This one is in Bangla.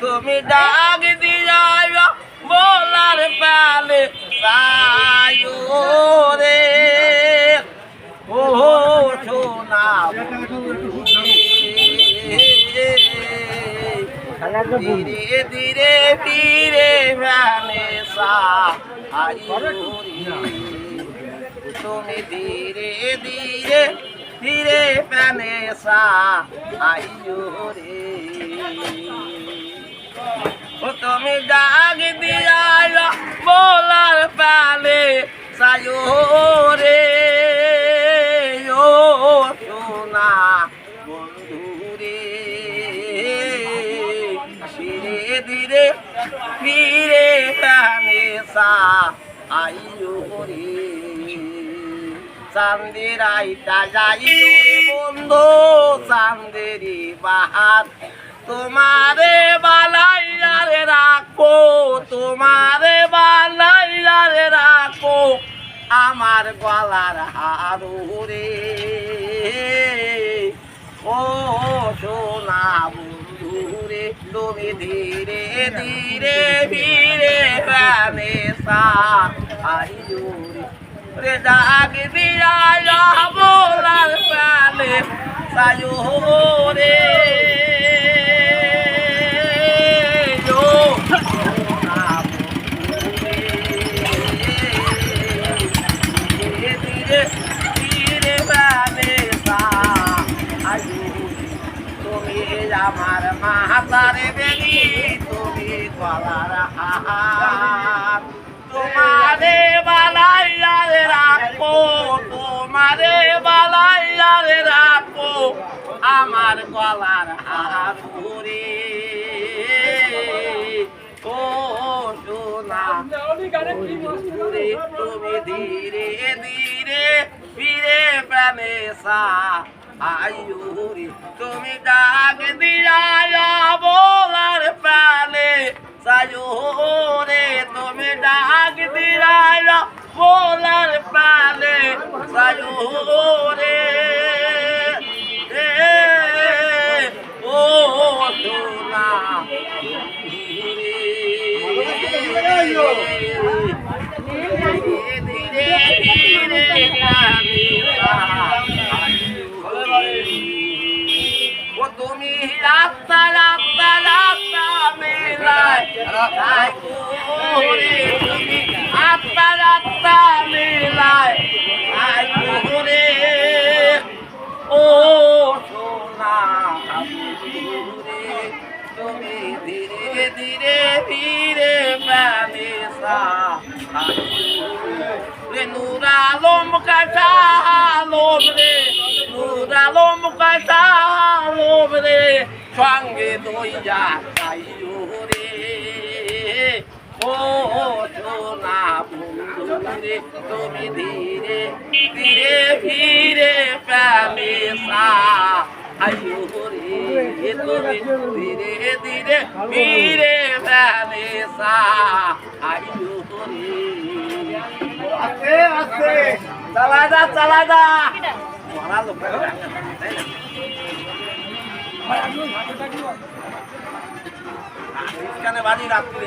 তুমি ডাক দিয়া বলার পালে সায়ুরে ও সোনা ধীরে ধীরে ধীরে ভ্যানে তুমি ধীরে ধীরে ধীরে প্রাণে সাইও রে। ও তুমি ডাক দিয়া বলার পালে সায়ো রে। ও সোনা বন্ধু রে, ধীরে ধীরে ধীরে প্রাণে সাইও রে। চান্দের আইটা যাই বন্ধু, চান্দেরি বাহার তোমারে বালাইয়ারে রাখো, তোমারে বালাইয়ারে রাখো, আমার গলার হারুরে ও সোনা বন্ধু রে তুমি ধীরে ধীরে ধীরে প্রাণে সা আইয়ুরে ও সোনা ধীরে ধীরে আইয়ুরে তুমি আমার মাতারে বেলি তুমি গলার হাত আমার গলার হাতুরে ও সোনা তুমি ধীরে ধীরে ফিরে প্রাণে সা আয়ুরি তুমি ডাক দিয়া বলার প্রাণে সায়ুরে তুমি ডাক দিয়া বলার প্রাণে সায়ুরে তুমি রাস্তা রাস্তা রাস্তা মেলায় তুমি রাস্তা রাস্তা নুরালম কাটালম রে নুরালম কাটালম রে সঙ্গে দইয়া খাইও রে ও সোনা বন্ধু রে তুমি ধীরে ধীরে ধীরে সা আয়ো রে তুমি ধীরে ধীরে ধীরে সা আয়ো রে চালা যা চালা যা বাড়ি রাত্রে